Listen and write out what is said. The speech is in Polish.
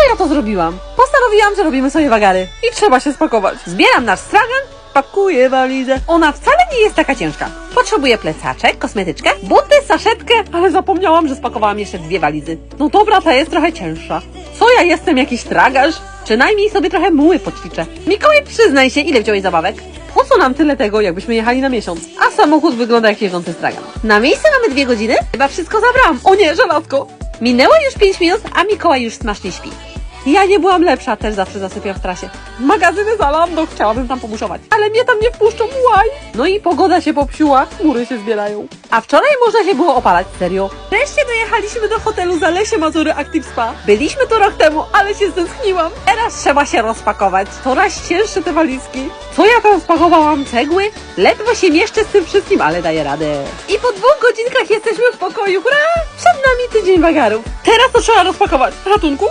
to ja to zrobiłam. Postanowiłam, że robimy sobie wagary. I trzeba się spakować. Zbieram nasz stragan, pakuję walizę. Ona wcale nie jest taka ciężka. Potrzebuję plecaczek, kosmetyczkę, buty, saszetkę, ale zapomniałam, że spakowałam jeszcze dwie walizy. No dobra, ta jest trochę cięższa. Co ja jestem, jakiś tragarz? Przynajmniej sobie trochę muły poćwiczę. Mikołaj, przyznaj się, ile wziąłeś zabawek? Po co nam tyle tego, jakbyśmy jechali na miesiąc? A samochód wygląda jak jeżdżący stragan. Na miejsce mamy dwie godziny? Chyba wszystko zabrałam. O nie, żelazko! Minęło już 5 minut, a Mikołaj już smacznie śpi. Ja nie byłam lepsza, też zawsze zasypiam w trasie. Magazyny za Lando, chciałabym tam pobuszować. Ale mnie tam nie wpuszczą, łaj! No i pogoda się popsiła, chmury się zbierają. A wczoraj można się było opalać, serio. Wreszcie dojechaliśmy do hotelu Zalesie Mazury Active Spa. Byliśmy tu rok temu, ale się stęskniłam. Teraz trzeba się rozpakować. Coraz cięższe te walizki. Co ja tam spakowałam? Cegły? Ledwo się mieszczę z tym wszystkim, ale daję radę. I po dwóch godzinkach jesteśmy w pokoju, hurra! Przed nami tydzień wagarów. Teraz to trzeba rozpakować. Ratunku?